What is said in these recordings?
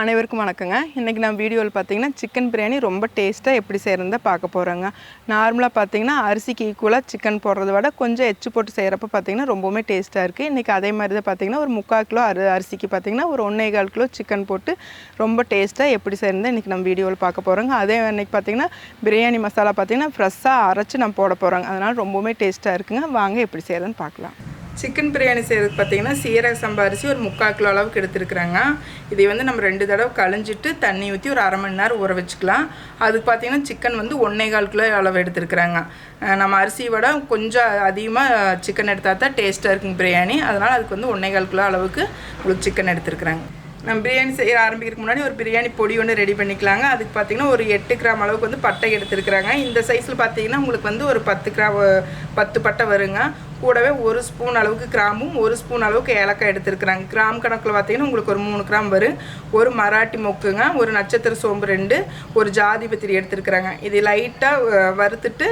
அனைவருக்கும் வணக்கங்க. இன்றைக்கி நான் வீடியோவில் பார்த்தீங்கன்னா சிக்கன் பிரியாணி ரொம்ப டேஸ்ட்டாக எப்படி செய்கிறத பார்க்க போகிறோங்க நார்மலாக பார்த்தீங்கன்னா அரிசிக்கு ஈக்குவலாக சிக்கன் போடுறத விட கொஞ்சம் எச்சு போட்டு செய்கிறப்ப பார்த்தீங்கன்னா ரொம்பவுமே டேஸ்ட்டாக இருக்குது இன்றைக்கி அதே மாதிரி தான் பார்த்தீங்கன்னா ஒரு முக்கால் கிலோ அரி அரிசிக்கு பார்த்தீங்கன்னா ஒரு ஒன்றே கால் கிலோ சிக்கன் போட்டு ரொம்ப டேஸ்ட்டாக எப்படி செய்கிறத இன்றைக்கி நம்ம வீடியோவில் பார்க்க போகிறோங்க அதே அன்றைக்கி பார்த்தீங்கன்னா பிரியாணி மசாலா பார்த்தீங்கன்னா ஃப்ரெஷ்ஷாக அரைச்சி நம்ம போட போகிறோங்க அதனால் ரொம்பவுமே டேஸ்ட்டாக இருக்குங்க. வாங்க எப்படி செய்கிறதுன்னு பார்க்கலாம். சிக்கன் பிரியாணி செய்கிறதுக்கு பார்த்தீங்கன்னா சீரக சம்பா அரிசி ஒரு முக்கால் கிலோ அளவுக்கு எடுத்துருக்குறாங்க. இதை வந்து நம்ம ரெண்டு தடவை கழிஞ்சிட்டு தண்ணி ஊற்றி ஒரு அரை மணி நேரம் ஊற வச்சுக்கலாம். அதுக்கு பார்த்தீங்கன்னா சிக்கன் வந்து ஒன்றே கால் கிலோ அளவு எடுத்துருக்குறாங்க. நம்ம அரிசியை விட கொஞ்சம் அதிகமாக சிக்கன் எடுத்தால் தான் டேஸ்ட்டாக இருக்குங்க பிரியாணி. அதனால் அதுக்கு வந்து ஒன்றே கால் கிலோ அளவுக்கு உங்களுக்கு சிக்கன் எடுத்துருக்குறாங்க. நம்ம பிரியாணி செய்ய ஆரம்பிக்கிறதுக்கு முன்னாடி ஒரு பிரியாணி பொடி ஒன்று ரெடி பண்ணிக்கலாங்க. அதுக்கு பார்த்தீங்கன்னா ஒரு எட்டு கிராம் அளவுக்கு வந்து பட்டை எடுத்துருக்குறாங்க. இந்த சைஸில் பார்த்தீங்கன்னா உங்களுக்கு வந்து ஒரு பத்து கிராம் பத்து பட்டை வருங்க. கூடவே ஒரு ஸ்பூன் அளவுக்கு கிராமும் ஒரு ஸ்பூன் அளவுக்கு ஏலக்காய் எடுத்துருக்குறாங்க. கிராம் கணக்கில் பார்த்தீங்கன்னா உங்களுக்கு ஒரு மூணு கிராம் வரும். ஒரு மராட்டி மொக்குங்க ஒரு நட்சத்திர சோம்பு ரெண்டு ஒரு ஜாதி பத்திரி எடுத்துருக்குறாங்க. இது லைட்டாக வறுத்துட்டு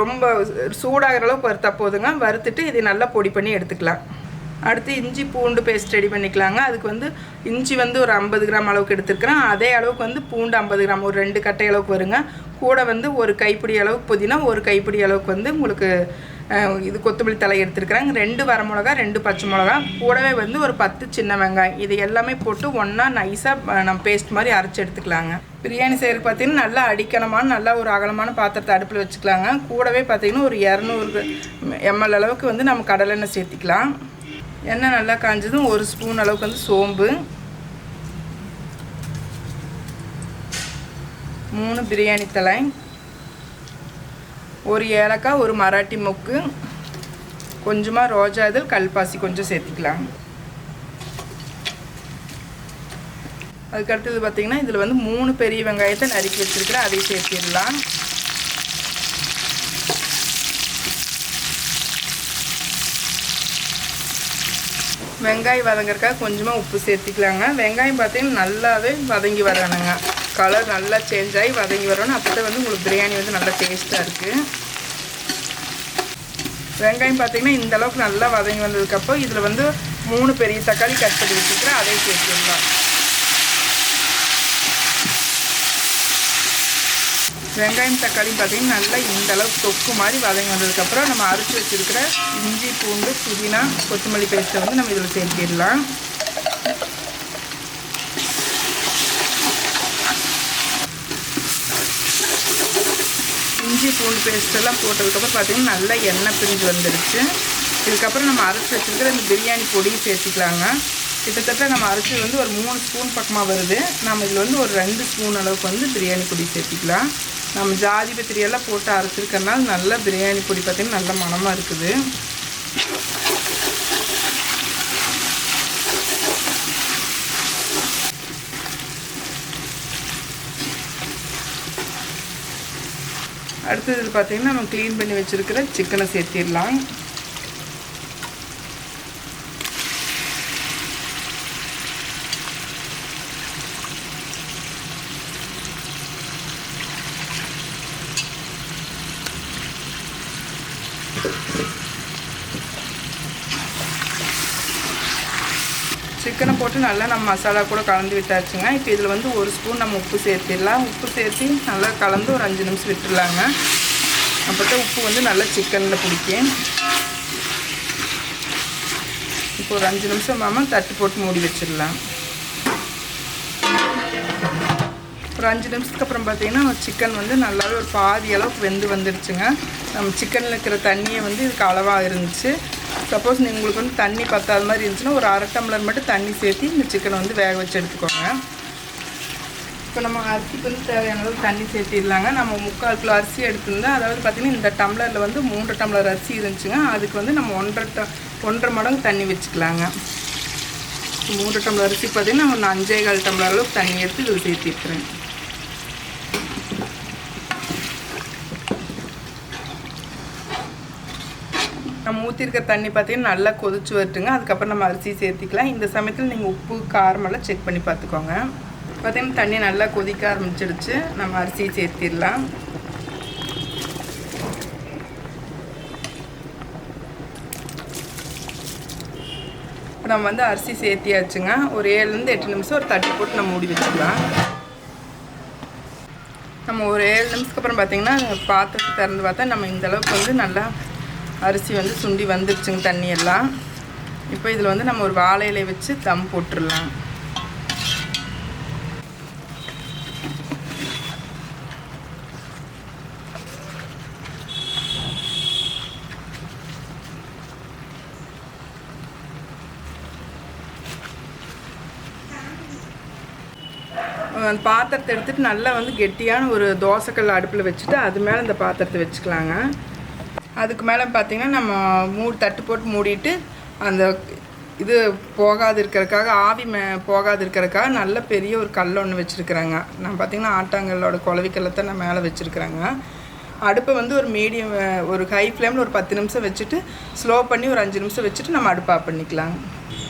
ரொம்ப சூடாகிற அளவுக்கு வறுத்தா போதுங்க. வறுத்துட்டு இதை நல்லா பொடி பண்ணி எடுத்துக்கலாம். அடுத்து இஞ்சி பூண்டு பேஸ்ட் ரெடி பண்ணிக்கலாங்க. அதுக்கு வந்து இஞ்சி வந்து ஒரு ஐம்பது கிராம் அளவுக்கு எடுத்துருக்கிறேன். அதே அளவுக்கு வந்து பூண்டு ஐம்பது கிராம் ஒரு ரெண்டு கட்டை அளவுக்கு வருங்க. கூட வந்து ஒரு கைப்பிடி அளவுக்கு புதினா ஒரு கைப்பிடி அளவுக்கு வந்து உங்களுக்கு இது கொத்தமல்லி தலை எடுத்துருக்குறாங்க. ரெண்டு வரமிளகா ரெண்டு பச்சை மிளகா. கூடவே வந்து ஒரு பத்து சின்ன வெங்காயம். இது எல்லாமே போட்டு ஒன்றா நைஸாக நம்ம பேஸ்ட் மாதிரி அரைச்சி எடுத்துக்கலாங்க. பிரியாணி செய்கிறது பார்த்தீங்கன்னா நல்லா அடிக்கணமான நல்லா ஒரு அகலமான பாத்திரத்தை அடுப்பில் வச்சுக்கலாங்க. கூடவே பார்த்தீங்கன்னா ஒரு இரநூறு எம்எல் அளவுக்கு வந்து நம்ம கடலெண்ணெய் சேர்த்திக்கலாம். எண்ணெய் நல்லா காஞ்சதும் ஒரு ஸ்பூன் அளவுக்கு வந்து சோம்பு. மூணு பிரியாணி தலை ஒரு ஏலக்காய் ஒரு மராட்டி மொக்கு. கொஞ்சமாக ரோஜா இதழ் கல்பாசி கொஞ்சம் சேர்த்துக்கலாம். அதுக்கடுத்தது பார்த்திங்கன்னா இதில் வந்து மூணு பெரிய வெங்காயத்தை நறுக்கி வச்சுருக்கிறேன். அதையும் சேர்த்திடலாம். வெங்காயம் வதங்கறக்காக கொஞ்சமாக உப்பு சேர்த்திக்கலாங்க. வெங்காயம் பார்த்தீங்கன்னா நல்லாவே வதங்கி வரணுங்க. கலர் நல்லா சேஞ்ச் ஆகி வதங்கி வரணும் அப்போ வந்து உங்களுக்கு பிரியாணி வந்து நல்லா டேஸ்ட்டாக இருக்குது வெங்காயம் பார்த்திங்கன்னா இந்த அளவுக்கு நல்லா வதங்கி வந்ததுக்கப்புறம் இதில் வந்து மூணு பெரிய தக்காளி கட் பண்ணி வச்சுக்கிறேன். அதையும் சேர்த்துடலாம். வெங்காயம் தக்காளி பார்த்தீங்கன்னா நல்லா இந்த அளவுக்கு தொக்கு மாதிரி வதங்கி வந்ததுக்கப்புறம் நம்ம அரைச்சி வச்சிருக்கிற இஞ்சி பூண்டு புதினா கொத்தமல்லி பேஸ்ட்டை வந்து நம்ம இதில் சேர்த்திடலாம். இஞ்சி பூண்டு பேஸ்ட் எல்லாம் போட்டதுக்கப்புறம் பார்த்தீங்கன்னா நல்லா எண்ணெய் பிரிஞ்சு வந்துடுச்சு இதுக்கப்புறம் நம்ம அரைச்சி வச்சிருக்கிற இந்த பிரியாணி பொடியும் சேர்த்திக்கலாங்க. கிட்டத்தட்ட நம்ம அரைச்சது வந்து ஒரு மூணு ஸ்பூன் பக்கமாக வருது. நம்ம இதில் வந்து ஒரு ரெண்டு ஸ்பூன் அளவுக்கு வந்து பிரியாணி பொடி சேர்த்திக்கலாம். நம்ம ஜாதி பத்திரியெல்லாம் போட்டு அரைச்சிருக்கறனால நல்லா பிரியாணி பொடி பார்த்திங்கன்னா நல்ல மணமாக இருக்குது. அடுத்தது பார்த்திங்கன்னா நம்ம க்ளீன் பண்ணி வச்சுருக்கிற சிக்கனை சேர்த்திடலாம். சிக்கனை போட்டு நல்லா நம்ம மசாலா கூட கலந்து விட்டாச்சுங்க. இப்போ இதில் வந்து ஒரு ஸ்பூன் நம்ம உப்பு சேர்த்திடலாம். உப்பு சேர்த்து நல்லா கலந்து ஒரு அஞ்சு நிமிஷம் விட்டுடலாங்க. அப்போ தான் உப்பு வந்து நல்லா சிக்கனில் பிடிக்கும் இப்போ ஒரு அஞ்சு நிமிஷம் மாமா தட்டு போட்டு மூடி வச்சிடலாம். ஒரு அஞ்சு நிமிஷத்துக்கு அப்புறம் பார்த்தீங்கன்னா சிக்கன் வந்து நல்லாவே ஒரு பாதி அளவுக்கு வெந்து வந்துடுச்சுங்க. நம்ம சிக்கனில் இருக்கிற தண்ணியை வந்து இதுக்கு அளவாக இருந்துச்சு. சப்போஸ் நீங்கள் உங்களுக்கு வந்து தண்ணி பத்தாத மாதிரி இருந்துச்சுன்னா ஒரு அரை டம்ளர் மட்டும் தண்ணி சேர்த்து இந்த சிக்கனை வந்து வேக வச்சு எடுத்துக்கோங்க. இப்போ நம்ம அரிசிக்கு வந்து தேவையான அளவு தண்ணி சேர்த்திடலாங்க. நம்ம முக்கால் கிலோ அரிசி எடுத்திருந்தா அதாவது பார்த்திங்கன்னா இந்த டம்ளரில் வந்து மூன்று டம்ளர் அரிசி இருந்துச்சுங்க. அதுக்கு வந்து நம்ம ஒன்றரை ட ஒன்றரை மடங்கு தண்ணி வச்சுக்கலாங்க. மூன்று டம்ளர் அரிசி பார்த்திங்கன்னா நம்ம அஞ்சே கால் டம்ளர் அளவுக்கு தண்ணி எடுத்து இதில் சேர்த்திருக்கிறேன் நம்ம ஊற்றிருக்க தண்ணி பார்த்தீங்கன்னா நல்லா கொதிச்சு வரட்டுங்க. அதுக்கப்புறம் நம்ம அரிசி சேர்த்திக்கலாம். இந்த சமயத்தில் நீங்கள் உப்பு காரமெல்லாம் செக் பண்ணி பார்த்துக்கோங்க பார்த்தீங்கன்னா தண்ணி நல்லா கொதிக்க ஆரம்பிச்சிடுச்சு. நம்ம அரிசியை சேர்த்திடலாம். இப்போ நம்ம வந்து அரிசி சேர்த்தியாச்சுங்க. ஒரு ஏழுலேருந்து எட்டு நிமிஷம் ஒரு தட்டி போட்டு நம்ம மூடி வச்சுக்கலாம். நம்ம ஒரு ஏழு நிமிஷத்துக்கு அப்புறம் பார்த்தீங்கன்னா பாத்திரத்தை திறந்து பார்த்தா நம்ம இந்த அளவுக்கு வந்து நல்லா அரிசி வந்து சுண்டி வந்துருச்சுங்க தண்ணி எல்லாம் இப்போ இதில் வந்து நம்ம ஒரு வாழை இலை வச்சு தம் போட்டுடலாம். அந்த பாத்திரத்தை எடுத்துட்டு நல்லா வந்து கெட்டியான ஒரு தோசைக்கல் அடுப்பில் வச்சுட்டு அது மேலே இந்த பாத்திரத்தை வச்சுக்கலாங்க. அதுக்கு மேலே பார்த்தீங்கன்னா நம்ம மூடி தட்டு போட்டு மூடிட்டு அந்த இது போகாது இருக்கிறதுக்காக ஆவி மே போகாது இருக்கிறதுக்காக நல்ல பெரிய ஒரு கல் ஒன்று வச்சுருக்குறாங்க. நான் பார்த்தீங்கன்னா ஆட்டாங்கல்லோட குழவிக்கல்லை தான் நான் மேலே வச்சுருக்குறேங்க. அடுப்பை வந்து ஒரு மீடியம் ஒரு ஹை ஃப்ளேமில் ஒரு பத்து நிமிஷம் வச்சுட்டு ஸ்லோ பண்ணி ஒரு அஞ்சு நிமிஷம் வச்சுட்டு நம்ம அடுப்பு ஆஃப் பண்ணிக்கலாம்.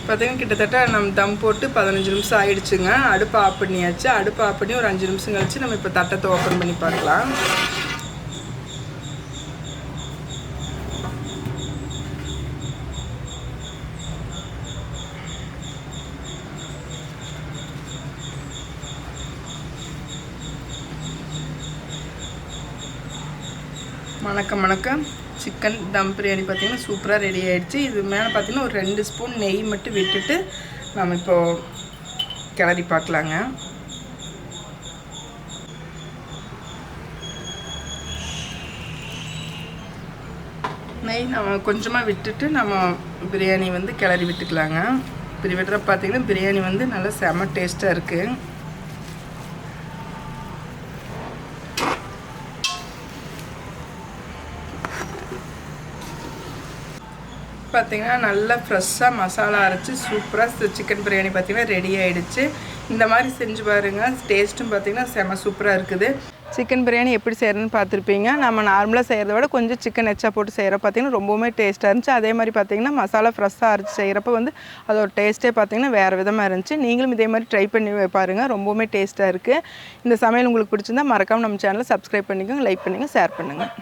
பார்த்தீங்கன்னா கிட்டத்தட்ட நம்ம தம் போட்டு பதினஞ்சு நிமிஷம் ஆயிடுச்சுங்க. அடுப்பு ஆஃப் பண்ணியாச்சு. அடுப்பு ஆஃப் பண்ணி ஒரு அஞ்சு நிமிஷம் கழிச்சு நம்ம இப்போ தட்டத்தை ஓப்பன் பண்ணி பார்க்கலாம். வணக்கம் வணக்கம். சிக்கன் தம் பிரியாணி பார்த்தீங்கன்னா சூப்பராக ரெடி ஆகிடுச்சு இது மேலே பார்த்தீங்கன்னா ஒரு ரெண்டு ஸ்பூன் நெய் மட்டும் விட்டுட்டு நம்ம இப்போது கிளறி பார்க்கலாங்க. நெய் நம்ம கொஞ்சமாக விட்டுட்டு நம்ம பிரியாணி வந்து கிளறி விட்டுக்கலாங்க. இப்படி விடுற பார்த்திங்கன்னா பிரியாணி வந்து நல்லா செம டேஸ்ட்டாக இருக்குது பார்த்தீங்கன்னா நல்லா ஃப்ரெஷ்ஷாக மசாலா அரைச்சி சூப்பராக சிக்கன் பிரியாணி பார்த்தீங்கன்னா ரெடி ஆகிடுச்சு இந்த மாதிரி செஞ்சு பாருங்கள் டேஸ்ட்டும் பார்த்தீங்கன்னா செம சூப்பராக இருக்குது. சிக்கன் பிரியாணி எப்படி செய்கிறதுன்னு பார்த்துருப்பீங்க. நம்ம நார்மலாக செய்கிறத விட கொஞ்சம் சிக்கன் எச்சா போட்டு செய்கிற பார்த்தீங்கன்னா ரொம்பவுமே டேஸ்ட்டாக இருந்துச்சு. அதே மாதிரி பார்த்தீங்கன்னா மசாலா ஃப்ரெஷ்ஷாக அரைச்சி செய்கிறப்ப வந்து அதோட டேஸ்ட்டே பார்த்தீங்கன்னா வேறு விதமாக இருந்துச்சு. நீங்களும் இதே மாதிரி ட்ரை பண்ணி பாருங்கள் ரொம்பவுமே டேஸ்ட்டாக இருக்குது இந்த சமையல் உங்களுக்கு பிடிச்சிருந்தா மறக்காமல் நம்ம சேனலை சப்ஸ்கிரைப் பண்ணிக்கோங்க லைக் பண்ணுங்கள் ஷேர் பண்ணுங்கள்